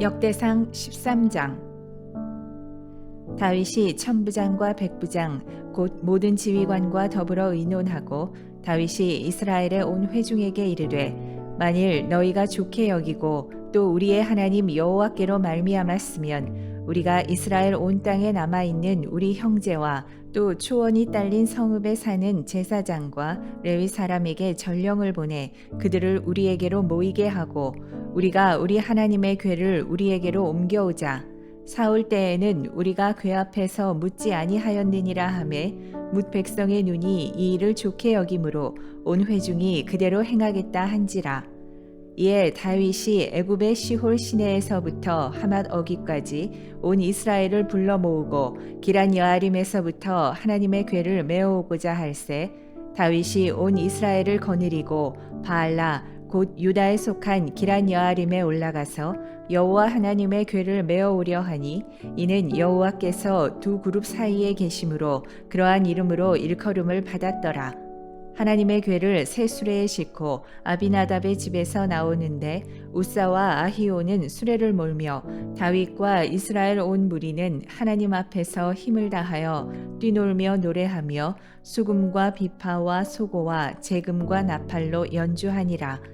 역대상 13장. 다윗이 천부장과 백부장 곧 모든 지휘관과 더불어 의논하고 다윗이 이스라엘의 온 회중에게 이르되 만일 너희가 좋게 여기고 또 우리의 하나님 여호와께로 말미암았으면 우리가 이스라엘 온 땅에 남아 있는 우리 형제와 또 초원이 딸린 성읍에 사는 제사장과 레위 사람에게 전령을 보내 그들을 우리에게로 모이게 하고 우리가 우리 하나님의 궤를 우리에게로 옮겨오자. 사울 때에는 우리가 궤 앞에서 묻지 아니하였느니라 하매 묻 백성의 눈이 이 일을 좋게 여김으로 온 회중이 그대로 행하겠다 한지라. 이에 다윗이 애굽의 시홀 시내에서부터 하맛 어기까지 온 이스라엘을 불러 모으고 기란 여아림에서부터 하나님의 궤를 메어오고자 할세 다윗이 온 이스라엘을 거느리고 바알라 곧 유다에 속한 기란 여아림에 올라가서 여호와 하나님의 궤를 메어오려 하니 이는 여호와께서 두 그룹 사이에 계심으로 그러한 이름으로 일컬음을 받았더라. 하나님의 궤를 새 수레에 싣고 아비나답의 집에서 나오는데 우사와 아히오는 수레를 몰며 다윗과 이스라엘 온 무리는 하나님 앞에서 힘을 다하여 뛰놀며 노래하며 수금과 비파와 소고와 재금과 나팔로 연주하니라.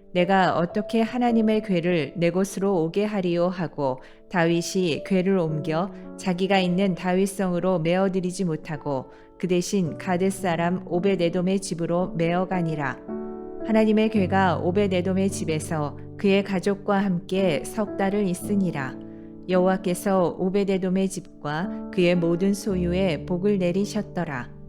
내가 어떻게 하나님의 궤를 내 곳으로 오게 하리요? 하고 다윗이 궤를 옮겨 자기가 있는 다윗성으로 메어들이지 못하고 그 대신 가드 사람 오베데돔의 집으로 메어가니라. 하나님의 궤가 오베데돔의 집에서 그의 가족과 함께 석 달을 있으니라. 여호와께서 오베데돔의 집과 그의 모든 소유에 복을 내리셨더라